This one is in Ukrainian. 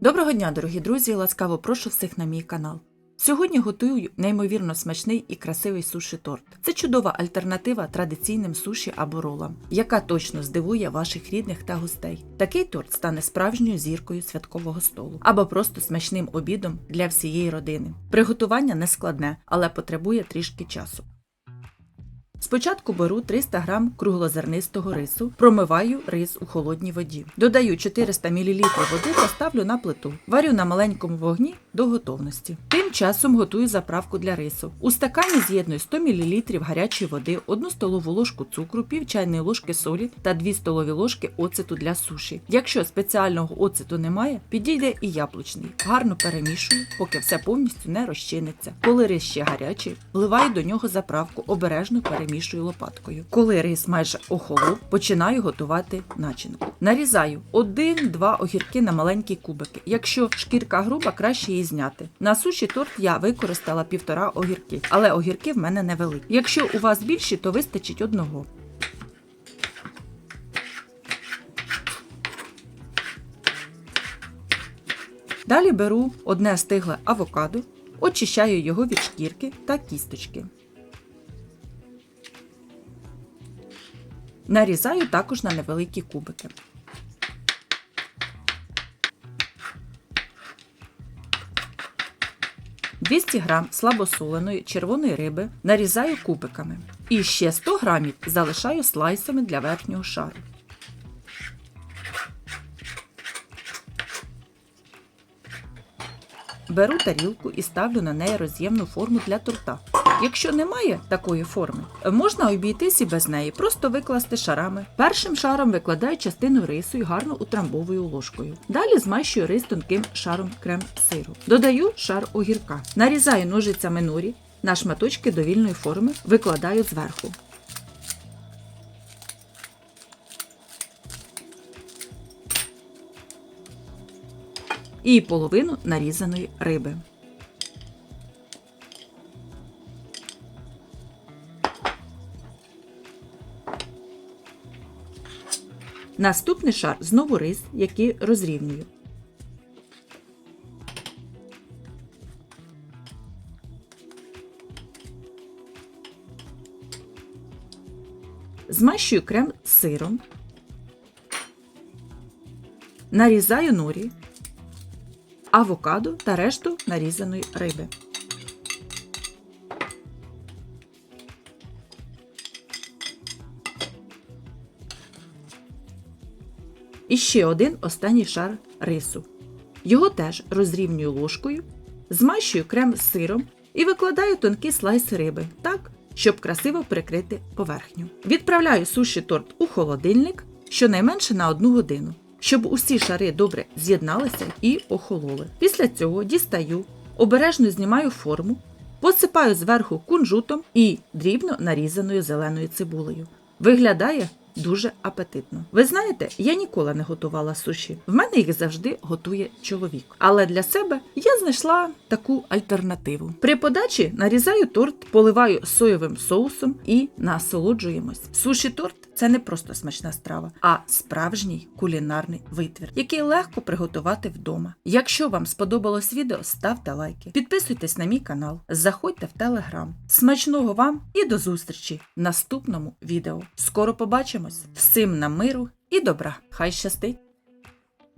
Доброго дня, дорогі друзі! Ласкаво прошу всіх на мій канал. Сьогодні готую неймовірно смачний і красивий суші торт. Це чудова альтернатива традиційним суші або ролам, яка точно здивує ваших рідних та гостей. Такий торт стане справжньою зіркою святкового столу або просто смачним обідом для всієї родини. Приготування не складне, але потребує трішки часу. Спочатку беру 300 г круглозернистого рису, промиваю рис у холодній воді. Додаю 400 мл води та ставлю на плиту. Варю на маленькому вогні до готовності. Тим часом готую заправку для рису. У стакані з'єдную 100 мл гарячої води, 1 столову ложку цукру, пів чайної ложки солі та 2 столові ложки оцету для суші. Якщо спеціального оцету немає, підійде і яблучний. Гарно перемішую, поки все повністю не розчиниться. Коли рис ще гарячий, вливаю до нього заправку, обережно перемішую лопаткою. Коли рис майже охолов, починаю готувати начинку. Нарізаю 1-2 огірки на маленькі кубики. Якщо шкірка груба, краще її зняти. На суші торт я використала півтора огірки, але огірки в мене невеликі. Якщо у вас більші, то вистачить одного. Далі беру одне стигле авокадо, очищаю його від шкірки та кісточки. Нарізаю також на невеликі кубики. «200 грам слабосоленої червоної риби нарізаю кубиками. І ще 100 грамів залишаю слайсами для верхнього шару. Беру тарілку і ставлю на неї роз'ємну форму для торта. Якщо немає такої форми, можна обійтись і без неї, просто викласти шарами. Першим шаром викладаю частину рису і гарно утрамбовую ложкою. Далі змащую рис тонким шаром крем-сиру. Додаю шар огірка. Нарізаю ножицями норі на шматочки довільної форми, викладаю зверху. І половину нарізаної риби. Наступний шар знову рис, який розрівнюю. Змащую крем з сиром. Нарізаю норі, авокадо та решту нарізаної риби. І ще один останній шар рису. Його теж розрівнюю ложкою, змащую крем з сиром і викладаю тонкі слайси риби так, щоб красиво прикрити поверхню. Відправляю суші торт у холодильник щонайменше на одну годину, щоб усі шари добре з'єдналися і охололи. Після цього дістаю, обережно знімаю форму, посипаю зверху кунжутом і дрібно нарізаною зеленою цибулею. Виглядає дуже апетитно. Ви знаєте, я ніколи не готувала суші. В мене їх завжди готує чоловік. Але для себе я знайшла таку альтернативу. При подачі нарізаю торт, поливаю соєвим соусом і насолоджуємось. Суші торт це не просто смачна страва, а справжній кулінарний витвір, який легко приготувати вдома. Якщо вам сподобалось відео, ставте лайки, підписуйтесь на мій канал, заходьте в телеграм. Смачного вам і до зустрічі в наступному відео. Скоро побачимось! Всім на миру і добра! Хай щастить!